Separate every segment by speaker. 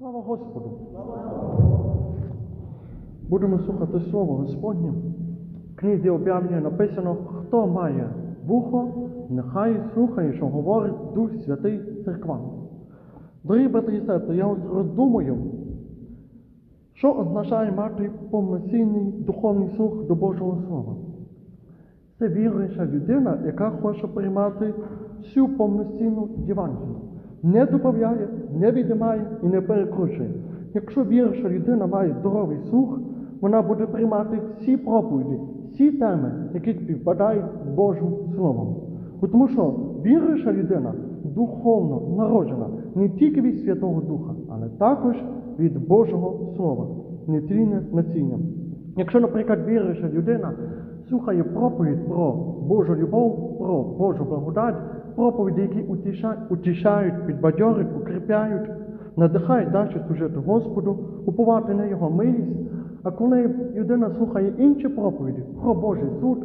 Speaker 1: Слава Господу! Будемо слухати Слово Господнє. В книзі об'явлення написано, хто має вухо, нехай слухає, що говорить Дух Святий Церква. Дорогі брати і сестри, я ось роздумую, що означає мати повноцінний духовний слух до Божого Слова. Це віруюча людина, яка хоче приймати всю повноцінну Євангелію. Не додає, не віднімає і не перекручує. Якщо віруюча людина має здоровий слух, вона буде приймати всі проповіді, всі теми, які співпадають з Божим Словом. Тому що віруюча людина духовно народжена не тільки від Святого Духа, але також від Божого Слова, нетлінне насіння. Якщо, наприклад, віруюча людина слухає проповідь про Божу любов, про Божу благодать, проповіді, які утішають, підбадьорять, укріпляють, надихають далі служити Господу, уповати на Його милість. А коли людина слухає інші проповіді про Божий суд,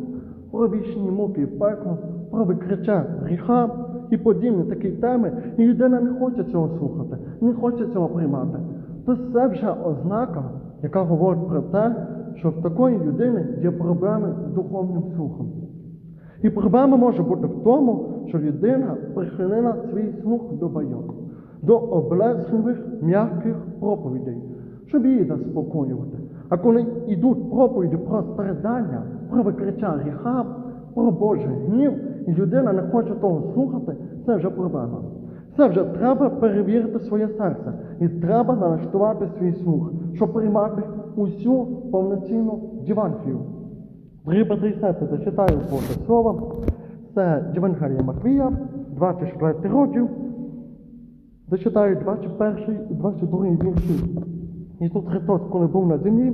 Speaker 1: про вічні муки і пекло, про викриття гріха і подібні такі теми, і людина не хоче цього слухати, не хоче цього приймати, то це вже ознака, яка говорить про те, що в такої людини є проблеми з духовним слухом. І проблема може бути в тому, що людина прихилила свій слух до байок, до облесливих м'яких проповідей, щоб її заспокоювати. А коли йдуть проповіді про страждання, про викриття гріха, про Божий гнів, і людина не хоче того слухати, це вже проблема. Це вже треба перевірити своє серце. І треба налаштувати свій слух, щоб приймати усю повноцінну Євангелію. Дорогі брати і сестри, зачитаю Боже Слово. Це Євангелія Матвія, 24 розділ. Зачитаю 21 і 22 вірші. Ісус Христос, коли був на землі,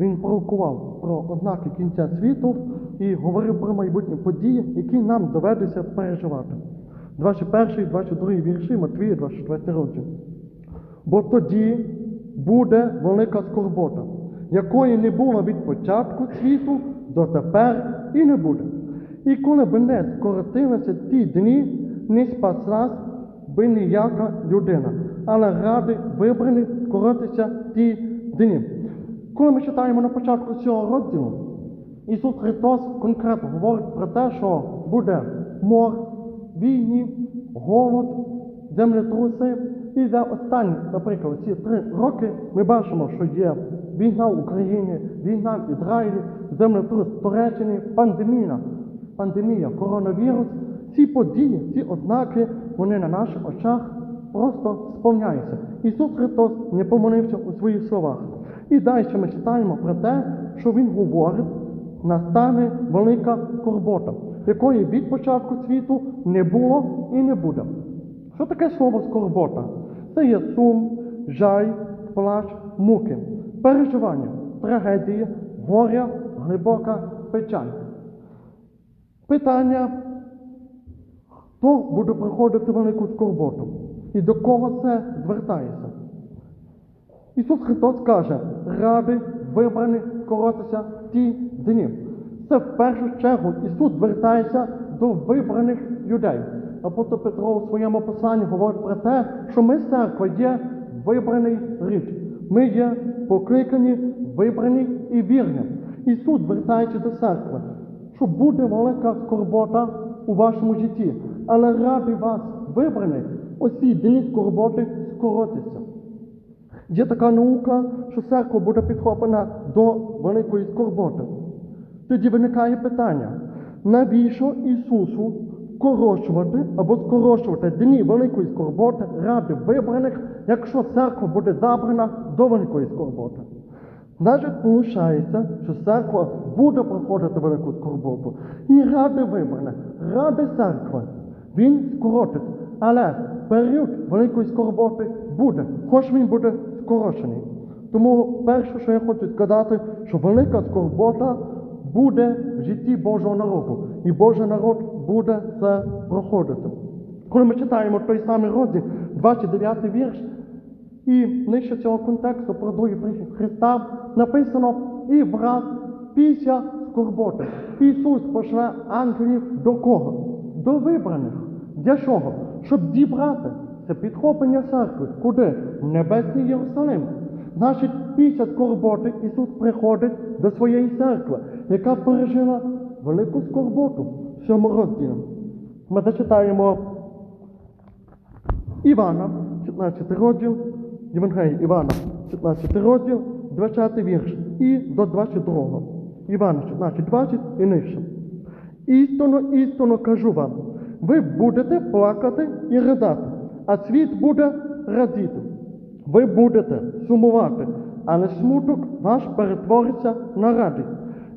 Speaker 1: Він пророкував про ознаки кінця світу і говорив про майбутні події, які нам доведеться переживати. 21 і 22 вірші Матвія, 24 розділ. Бо тоді буде велика скорбота, якої не було від початку світу до тепер і не буде. І коли б не скоротилися ті дні, не спаслась би ніяка людина, але ради вибрані скоротиться ті дні. Коли ми читаємо на початку цього розділу, Ісус Христос конкретно говорить про те, що буде мор, війні, голод, землетруси. І за останні, наприклад, ці три роки ми бачимо, що є війна в Україні, війна в Ізраїлі, землетрус в Туреччині, пандемія, пандемія, коронавірус. Ці події, ці ознаки, вони на наших очах просто сповняються. Ісус Христос не помилився у своїх словах. І далі ми читаємо про те, що Він говорить, настане велика скорбота, якої від початку світу не було і не буде. Що таке слово скорбота? Це є сум, жаль, плач, муки, переживання, трагедії, горя, глибока печаль. Питання, хто буде проходити велику скорботу і до кого це звертається? Ісус Христос каже, ради вибрані скоротися ті дні. Це в першу чергу Ісус звертається до вибраних людей. Апостол Петро у своєму посланні говорить про те, що ми церква є вибраний рід. Ми є покликані, вибрані і вірні. Ісус звертається до церкви, що буде велика скорбота у вашому житті. Але ради вас вибраних, усі дні скорботи скоротиться. Є така наука, що церква буде підхоплена до великої скорботи. Тоді виникає питання, навіщо Ісусу скорочувати або скорочувати дні великої скорботи ради вибраних, якщо церква буде забрана до великої скорботи? Значить, виходить, що церква буде проходити велику скорботу. І ради вибраних, ради церкви, він скоротить. Але період великої скорботи буде, хоч він буде скорочений. Тому перше, що я хочу сказати, що велика скорбота буде в житті Божого народу. І Божий народ буде це проходити. Коли ми читаємо той самий розділ, 29 вірш, і нижче цього контексту про другий прихід Христа написано і враз після скорботи. Ісус пошле ангелів до кого? До вибраних. Для чого? Щоб зібрати це підхоплення церкви. Куди? В Небесний Єрусалим. Значить, після скорботи Ісус приходить до своєї церкви, яка пережила велику скорботу в цьому розділі. Ми зачитаємо Івана, 15 розділ, Євангелій Івана, 15 розділ, 20 вірш і до 22. Івана 16, 20 і нижче. Істинно, істинно кажу вам, ви будете плакати і ридати, а світ буде радіти. Ви будете сумувати, але смуток ваш перетвориться на радість.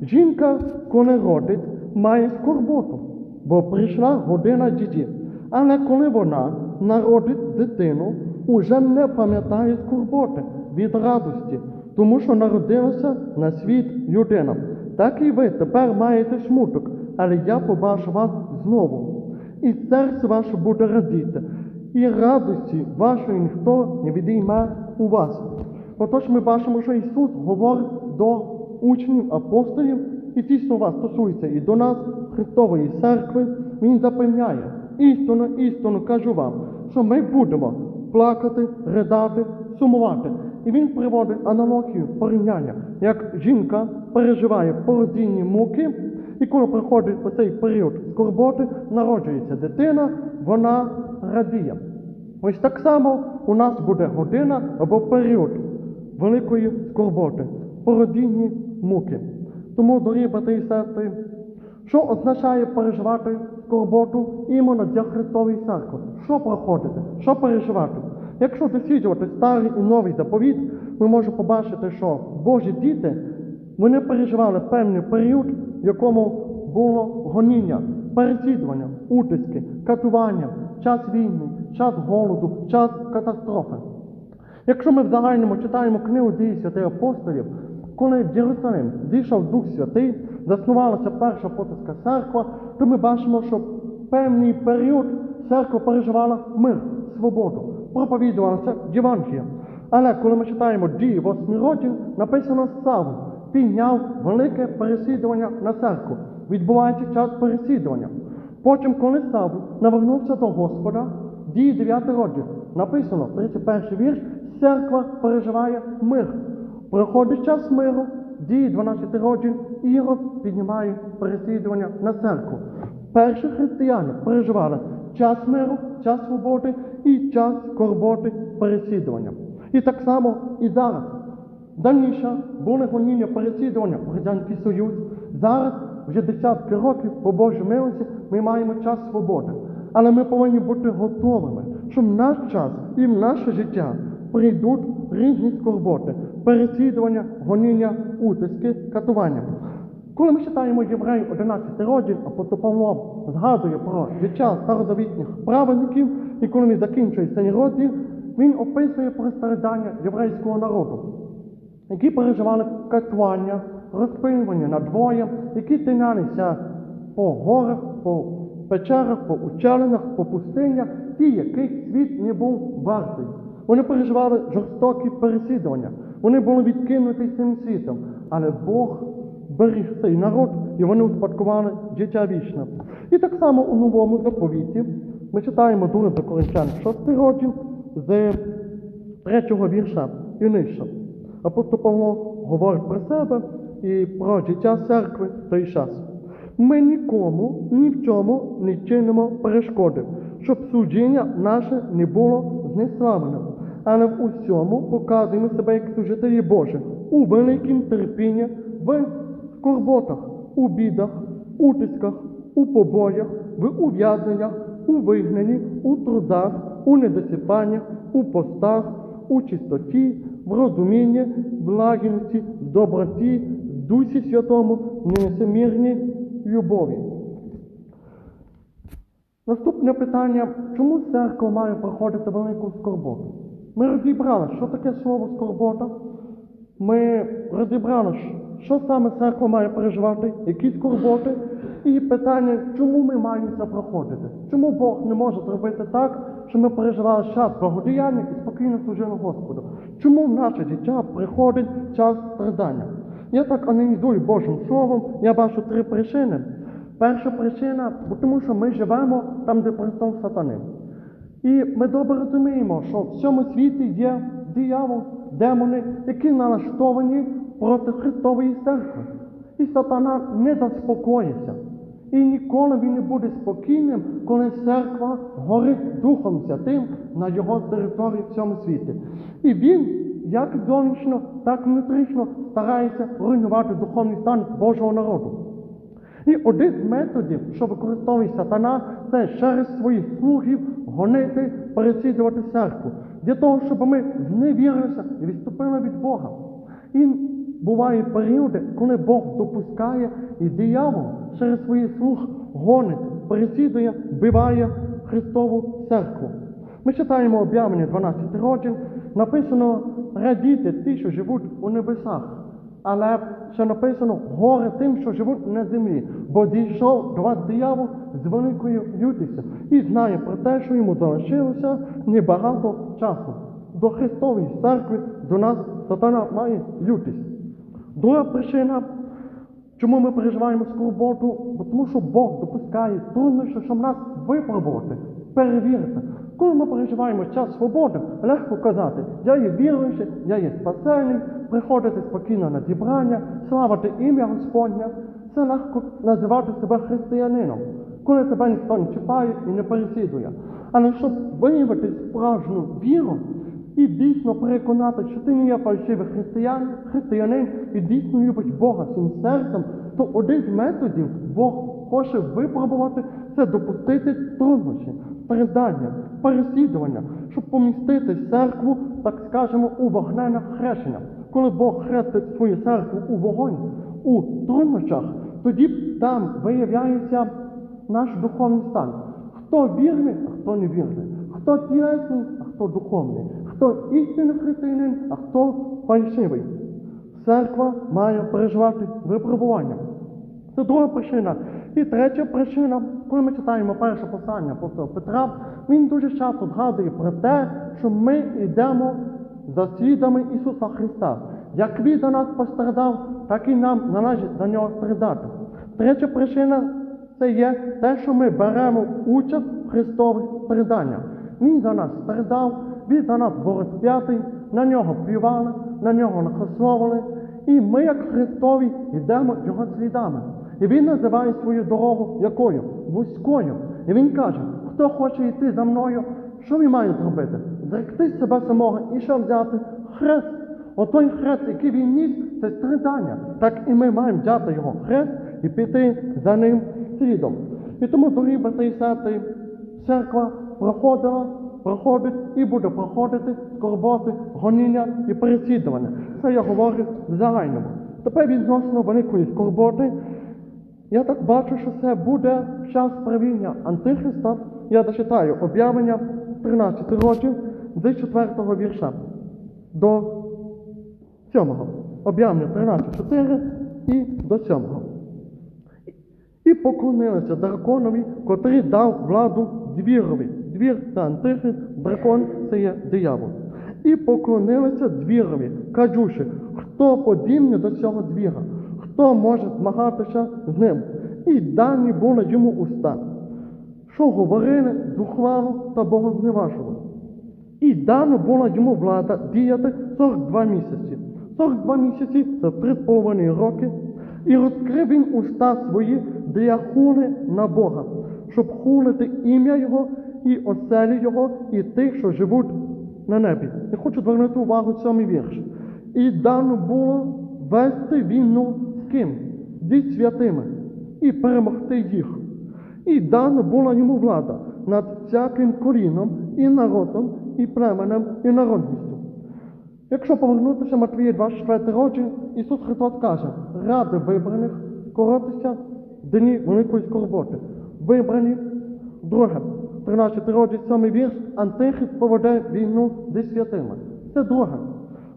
Speaker 1: Жінка, коли родить, має скорботу, бо прийшла година дітей. Але коли вона народить дитину, уже не пам'ятає скорботи від радості, тому що народилася на світ людина. Так і ви тепер маєте смуток, але я побачу вас знову. І серце ваше буде радіти, і радості вашої ніхто не відійме у вас. Отож ми бачимо, що Ісус говорить до учнів апостолів, і ті слова стосуються і до нас, Христової церкви. Він запевняє, істинно, істинно кажу вам, що ми будемо плакати, ридати, сумувати. І він приводить аналогію порівняння, як жінка переживає породінні муки, і коли приходить оцей період скорботи, народжується дитина, вона радіє. Ось так само у нас буде година або період великої скорботи, породінні муки. Тому, дорогі брати і сестри, що означає переживати скорботу іменно для Христової церкви? Що проходити? Що переживати? Якщо досліджувати старий і новий заповіт, ми можемо побачити, що Божі діти вони переживали певний період, в якому було гоніння, переслідування, утиски, катування, час війни, час голоду, час катастрофи. Якщо ми в загальному читаємо книгу дії святих апостолів, коли в Єрусалим зійшов Дух Святий, заснувалася перша апостольська церква, то ми бачимо, що певний період церква переживала мир, свободу, проповідувалася Євангелія. Але коли ми читаємо дії восьмий розділ, написано Савл підняв велике переслідування на церкву. Відбувається час переслідування. Потім, коли Савл навернувся до Господа, дії 9 розділ, написано, 31 вірш, церква переживає мир. Проходить час миру, дії 12 розділ, Ірод піднімає переслідування на церкву. Перші християни переживали час миру, час свободи і час скорботи переслідування. І так само і зараз. Давніше були гоніння переслідування в Радянський Союз. Зараз, вже десятки років, по Божій милості, ми маємо час свободи. Але ми повинні бути готовими, що в наш час і в наше життя прийдуть різні скорботи, переслідування, гоніння, утиски, катування. Коли ми читаємо Євреї 11 розділ, апостол Павло згадує про життя старозавітніх праведників, і коли він закінчує цей розділ, він описує про страждання єврейського народу, які переживали катування, розпилювання надвоє, які тинялися по горах, по печерах, по учалинах, по пустинях, ті, яких світ не був вартий. Вони переживали жорстокі переслідування. Вони були відкинуті цим світом. Але Бог беріг цей народ, і вони успадкували життя вічне. І так само у новому заповіті ми читаємо дуже до Коринчан 6 розділ з третього вірша і нижче. Апостол Павло говорить про себе і про життя церкви в той час. Ми нікому ні в чому не чинимо перешкоди, щоб судження наше не було знеславленим, але в усьому показуємо себе як служителі Божі, у великім терпінні, в скорботах, у бідах, утисках, у побоях, в ув'язненнях, у вигнанні, у трудах, у недосипаннях, у постах, у чистоті, в розумінні, в доброті, Дусі Святому, в несемірній любові. Наступне питання, чому церква має проходити велику скорботу? Ми розібрали, що таке слово скорбота. Ми розібрали, що саме церква має переживати, які скорботи, і питання, чому ми маємо це проходити? Чому Бог не може зробити так, що ми переживали час благодіяння і спокійно служили Господу? Чому в наше життя приходить час страдання? Я так аналізую Божим Словом, я бачу три причини. Перша причина, тому що ми живемо там, де престол сатани. І ми добре розуміємо, що в цьому світі є диявол, демони, які налаштовані проти Христової церкви. І сатана не заспокоїться. І ніколи він не буде спокійним, коли церква горить Духом Святим на його території в цьому світі. І він, як зовнішньо, так і внутрішньо старається руйнувати духовний стан Божого народу. І один з методів, що використовує сатана, це через своїх слугів гонити, переслідувати церкву, для того, щоб ми зневірилися і відступили від Бога. І бувають періоди, коли Бог допускає і диявол через своїх слуг гонить, переслідує, вбиває Христову церкву. Ми читаємо об'явлення 12 розділ, написано радіти ті, що живуть у небесах. Але ще написано горе тим, що живуть на землі, бо дійшов до вас диявол з великою лютістю і знає про те, що йому залишилося небагато часу. До Христової церкви до нас сатана має лютість. Друга причина, чому ми переживаємо скорботу, тому що Бог допускає труднощі, щоб нас випробувати, перевірити. Коли ми переживаємо час свободи, легко казати, я є віруючий, я є спасений, приходити спокійно на зібрання, славити ім'я Господнє. Це легко називати себе християнином, коли тебе ніхто не чіпає і не переслідує. Але щоб виявити справжню віру і дійсно переконати, що ти не є фальшивий християн, християнин і дійсно любиш Бога всім серцем, то один з методів Бог хоче випробувати це допустити труднощі, страдання, переслідування, щоб помістити церкву, так скажемо, у вогнене хрещення. Коли Бог хрестить свою церкву у вогонь, у труднощах, тоді там виявляється наш духовний стан. Хто вірний, а хто не вірний, хто тілесний, а хто духовний, хто істинний християнин, а хто фальшивий. Церква має переживати випробування. Це друга причина. І третя причина, коли ми читаємо перше послання апостола Петра, він дуже часто згадує про те, що ми йдемо за слідами Ісуса Христа. Як Він за нас пострадав, так і нам належить за нього страдати. Третя причина це є те, що ми беремо участь в Христових страданнях. Він за нас страдав, він за нас був розп'ятий, на нього плювали, на нього нахословили. І ми, як Христові, йдемо його слідами. І він називає свою дорогу якою? Вузькою. І він каже, хто хоче йти за мною, що він має зробити? Зректи себе самого і що взяти? Хрест. Отой хрест, який він ніс, це страдання. Так і ми маємо взяти його хрест і піти за ним слідом. І тому, дорогі брати і сестри, церква проходила, проходить і буде проходити скорботи, гоніння і переслідування. Це я говорю в загальному. Тепер відносно великої скорботи. Я так бачу, що це буде час правління Антихриста. Я зачитаю об'явлення 13 розділ з 4 вірша до 7. Об'явлення 13.4 і до 7. І поклонилися драконові, котрий дав владу двірові. Двір це антихрист, дракон це є диявол. І поклонилися двірові, кажучи, хто подібний до цього двіра, хто може змагатися з ним. І дані були йому уста, що говорили зухвало та богозневажували. І дано була йому влада діяти 42 місяці. 42 місяці це 3,5 роки. І розкрив він уста свої для хули на Бога, щоб хулити ім'я Його і оселі Його, і тих, що живуть на небі. Я хочу звернути увагу цьому вірш. І дано було вести війну ким? Зі святими, і перемогти їх. І дана була йому влада над всяким коліном, і народом, і племенем, і народністю. Якщо повернутися Матвія 24 розділ, Ісус Христос каже, ради вибраних скоротися дні великої скорботи. Вибрані, друге, 13 розділ, 7 вірш, Антихрист поведе війну зі святими. Це друге.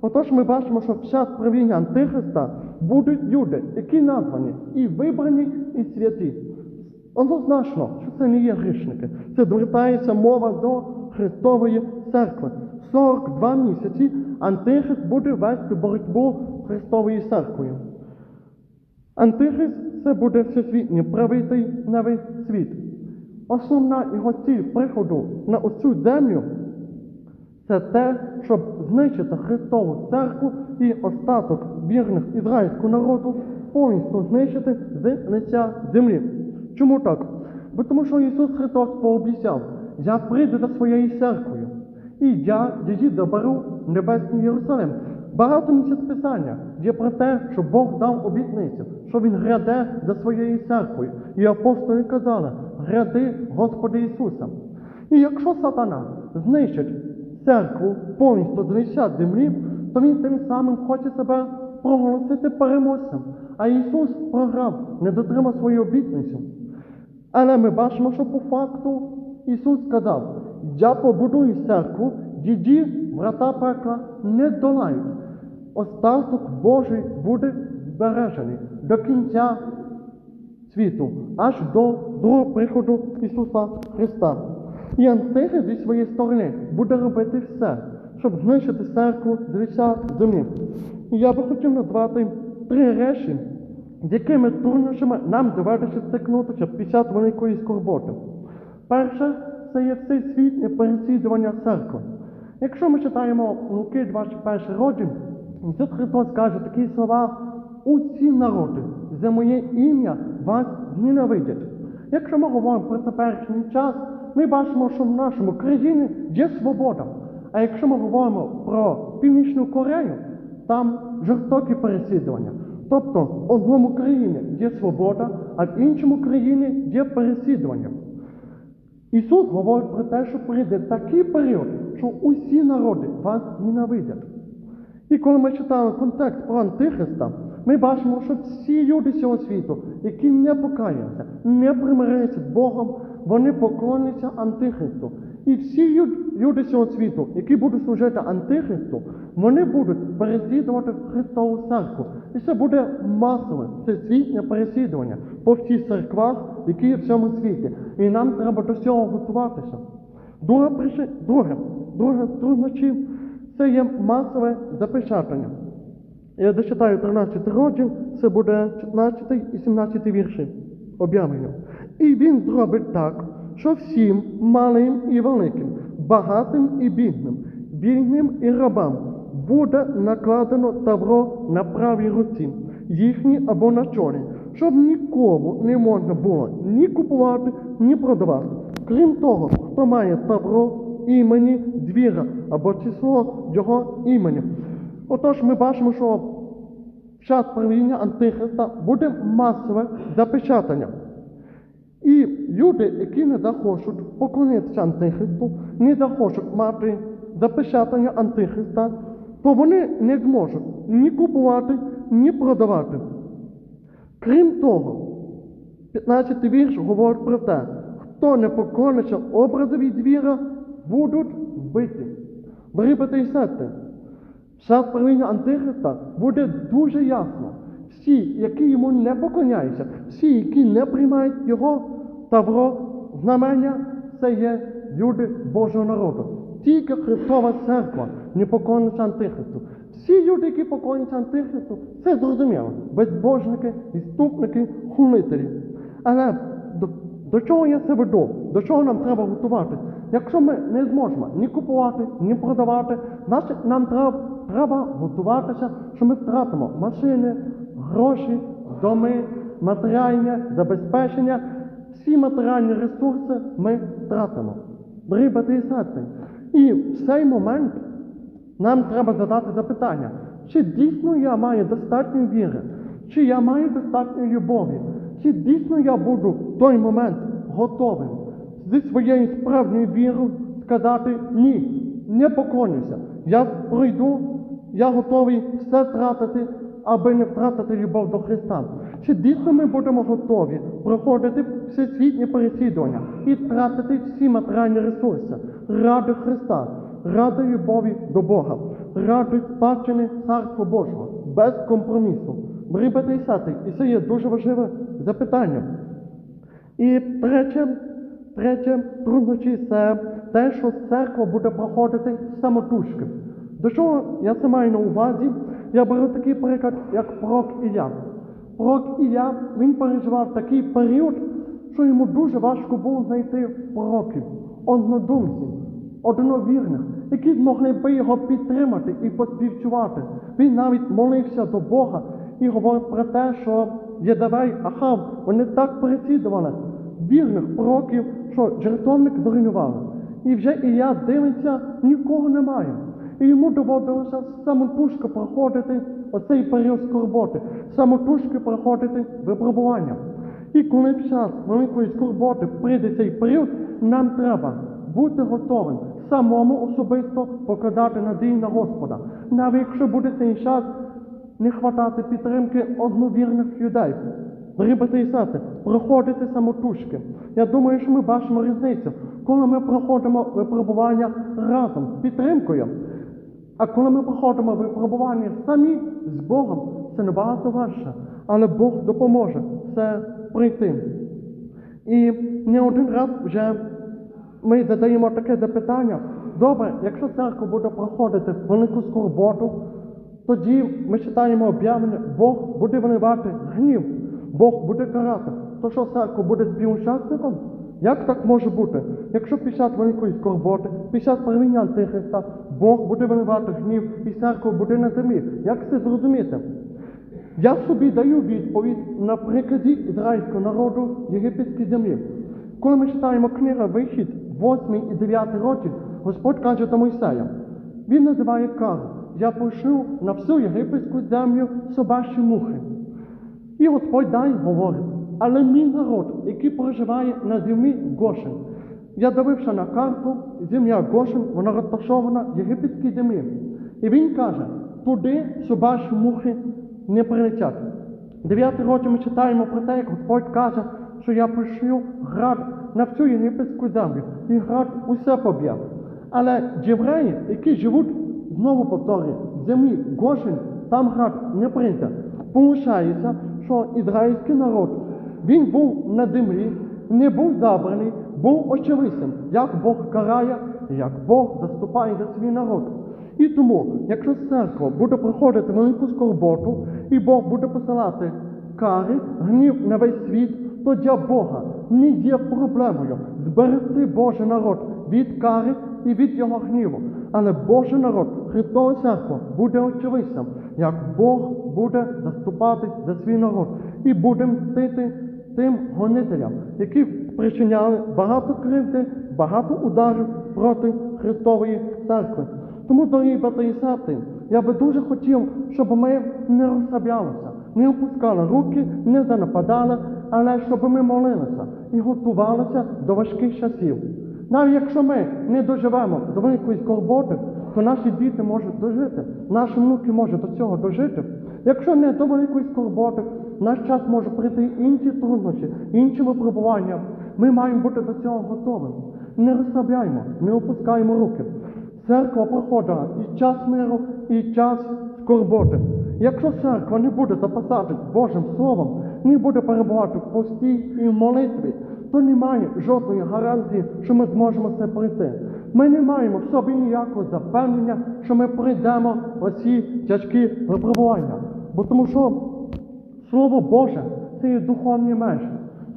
Speaker 1: Отож ми бачимо, що час правління Антихриста будуть люди, які названі і вибрані, і святі. Однозначно, що це не є грішники. Це звертається мова до Христової церкви. 42 місяці Антихрист буде вести боротьбу з Христовою церквою. Антихрист це буде всесвітній правитель на весь світ. Основна його ціль приходу на оцю землю це те, щоб знищити Христову церкву і остаток вірних ізраїльського народу повністю знищити з лиця землі. Чому так? Бо тому що Ісус Христос пообіцяв, я прийду за своєю церквою, і я її заберу в Небесний Єрусалим. Багато місяць Писання є про те, що Бог дав обітницю, що Він гряде за своєю церквою. І апостоли казали, гряди Господи Ісуса. І якщо сатана знищить церкву повністю з лиця землі, то він тим самим хоче себе проголосити переможцем. А Ісус програв, не дотримав свою обітницю. Але ми бачимо, що по факту Ісус сказав, я побудую церкву, її врата пекла не долають. Остаток Божий буде збережений до кінця світу, аж до другого приходу Ісуса Христа. І Антихрист зі своєї сторони буде робити все, щоб знищити церкву з землі. І я би хотів назвати три речі, з якими труднощами нам доведеться стикнутися під час великої скорботи. Перше, це є всесвітнє переслідування церкви. Якщо ми читаємо Луки 21 розділ, Ісус Христос каже такі слова, усі народи за моє ім'я вас ненавидять. Якщо ми говоримо про теперішній час, ми бачимо, що в нашому країні є свобода. А якщо ми говоримо про Північну Корею, там жорстокі переслідування. Тобто в одному країні є свобода, а в іншому країні є переслідування. Ісус говорить про те, що прийде такий період, що усі народи вас ненавидять. І коли ми читаємо контекст про Антихриста, ми бачимо, що всі люди цього світу, які не покаються, не примирилися з Богом, вони поклоняться Антихристу. І всі люди цього світу, які будуть служити Антихристу, вони будуть переслідувати Христову церкву. І це буде масове всесвітнє переслідування по всіх церквах, які є в цьому світі. І нам треба до цього готуватися. Друга причина, друге, друге труднощі це є масове запечатання. Я дочитаю 13 розділ, це буде 14 і 17 вірші об'явлення. І він зробить так, що всім малим і великим, багатим і бідним, вільним і рабам буде накладено тавро на правій руці, їхні або на чолі, щоб нікому не можна було ні купувати, ні продавати. Крім того, хто має тавро імені двіра або число його імені. Отож, ми бачимо, що в час правління Антихриста буде масове запечатання. І люди, які не захочуть поклонитися Антихристу, не захочуть мати запечатання Антихриста, то вони не зможуть ні купувати, ні продавати. Крім того, 15 вірш говорить про те, хто не поклониться образові звіра, будуть вбиті. Дорогі і сестри, час правління Антихриста буде дуже ясно. Всі, які йому не поклоняються, всі, які не приймають його тавро, знамення, це є люди Божого народу. Тільки Христова церква не поклониться Антихристу. Всі люди, які поклоняться Антихристу, це зрозуміло. Безбожники, відступники, хулителі. Але до, до чого я це веду? До чого нам треба готувати? Якщо ми не зможемо ні купувати, ні продавати, значить нам треба, треба готуватися, що ми втратимо машини, гроші, доми, матеріальне забезпечення. Всі матеріальні ресурси ми втратимо. Брати і. В цей момент нам треба задати запитання, чи дійсно я маю достатньо віри, чи я маю достатньо любові, чи дійсно я буду в той момент готовим зі своєю справжньою вірою сказати ні, не поклонюся. Я пройду, я готовий все втратити, аби не втратити любов до Христа. Чи дійсно ми будемо готові проходити всесвітнє переслідування і втратити всі матеріальні ресурси ради Христа, ради любові до Бога, ради спадщини Царства Божого, без компромісу. Брати і і це є дуже важливе запитання. І третє, третє труднощі це те, що церква буде проходити самотужки. До чого я це маю на увазі? Я беру такий приклад, як пророк Ілля. Пророк Ілля, він переживав такий період, що йому дуже важко було знайти пророків, однодумців, одновірних, які змогли би його підтримати і поспівчувати. Він навіть молився до Бога і говорив про те, що Єдавей, Ахав, вони так переслідували вірних пророків, що жертовник зруйнували. І вже Ілля дивиться, нікого немає. І йому доводилося самотужки проходити оцей період скорботи, самотужки проходити випробування. І коли в час великої скорботи прийде цей період, нам треба бути готовим самому особисто покладати надію на Господа. Навіть якщо буде цей час не хватати підтримки одновірних людей. Брати і проходити самотужки. Я думаю, що ми бачимо різницю, коли ми проходимо випробування разом з підтримкою. А коли ми проходимо випробування самі з Богом, це набагато важче, але Бог допоможе це пройти. І не один раз вже ми задаємо таке запитання. Добре, якщо церква буде проходити велику скорботу, тоді ми читаємо об'явлення, Бог буде виливати гнів, Бог буде карати. То що церква буде співучасником? Як так може бути? Якщо під час великої скорботи, під час правління Антихриста, Бог буде виливати гнів і церква буде на землі. Як це зрозуміти? Я собі даю відповідь на прикладі ізраїльського народу єгипетській землі. Коли ми читаємо книгу Вихід, 8 і 9 розділ, Господь каже до Мойсея, він називає кару. Я пошлю на всю єгипетську землю собачі мухи. І Господь далі говорить, але мій народ, який проживає на землі Гошин. Я дивився на карту, земля Гошин, вона розташована в єгипетській землі. І він каже, туди собачі мухи не прилетять. Дев'ятий розділ ми читаємо про те, як Господь каже, що я пошлю град на всю єгипетську землю, і град усе поб'є. Але євреї, які живуть, знову повторюю, в землі Гошин, там град не прийде. Получається, що ізраїльський народ, він був на землі, не був забраний, був очевидцем, як Бог карає, як Бог заступає за свій народ. І тому, якщо церква буде проходити велику скорботу, і Бог буде посилати кари, гнів на весь світ, то для Бога не є проблемою зберегти Божий народ від кари і від його гніву. Але Божий народ, Христова церква, буде очевидцем, як Бог буде заступати за свій народ і буде мстити тим гонителям, які причиняли багато кривди, багато ударів проти Христової церкви. Тому, дорогі брати і сестри, я би дуже хотів, щоб ми не розслаблялися, не опускали руки, не занападали, але щоб ми молилися і готувалися до важких часів. Навіть якщо ми не доживемо до великої скорботи, то наші діти можуть дожити, наші внуки можуть до цього дожити. Якщо не до великої скорботи, наш час може прийти інші труднощі, інші випробування. Ми маємо бути до цього готовими. Не розслабляємо, не опускаємо руки. Церква проходила і час миру, і час скорботи. Якщо церква не буде запасати Божим Словом, не буде перебувати в пості і в молитві, то немає жодної гарантії, що ми зможемо це пройти. Ми не маємо в собі ніякого запевнення, що ми пройдемо оці тяжкі випробування. Бо тому що Слово Боже це є духовні межі.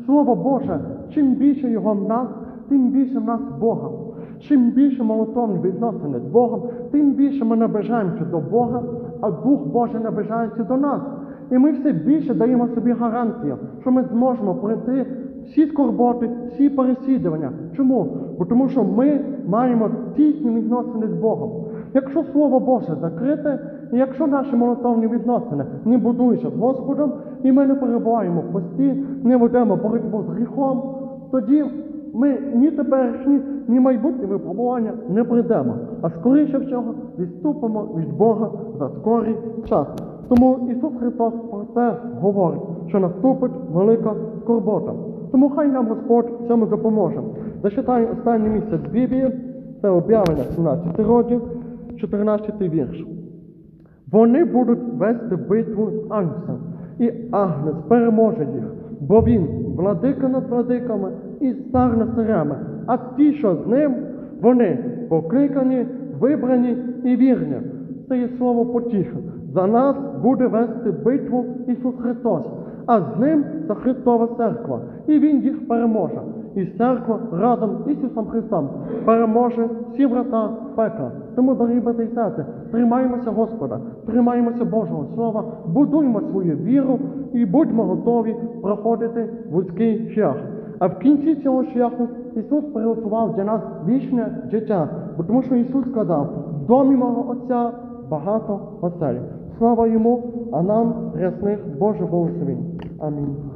Speaker 1: Слово Боже, чим більше його в нас, тим більше в нас Бога. Чим більше молотовні відносини з Богом, тим більше ми наближаємося до Бога, а Дух Божий наближається до нас. І ми все більше даємо собі гарантію, що ми зможемо пройти всі скорботи, всі переслідування. Чому? Бо тому що ми маємо тісні відносини з Богом. Якщо Слово Боже закрите, якщо наші молитовні відносини не будуються з Господом, і ми не перебуваємо в пості, не ведемо боротьбу з гріхом, тоді ми ні теперішні, ні майбутні випробування не прийдемо, а скоріше всього відступимо від Бога за скорий час. Тому Ісус Христос про це говорить, що наступить велика скорбота. Тому хай нам Господь цьому допоможе. Зачитаю останнє місце з Біблії, це об'явлення 17 розділ, 14 вірш. Вони будуть вести битву з Агнцем, і Агнець переможе їх, бо він владика над владиками і цар над царями, а ті, що з ним, вони покликані, вибрані і вірні. Це є слово потіха. За нас буде вести битву Ісус Христос. а з ним це Христова церква. І Він їх переможе. І церква разом з Ісусом Христом переможе всі врата пекла. Тому, дорогі брати і сестри, тримаємося Господа, тримаємося Божого Слова, будуємо свою віру і будьмо готові проходити вузький шлях. А в кінці цього шляху Ісус приготував для нас вічне життя, бо тому що Ісус сказав, в домі мого Отця багато осель. Слава йому, а нам рясних Божих благословень. Амінь.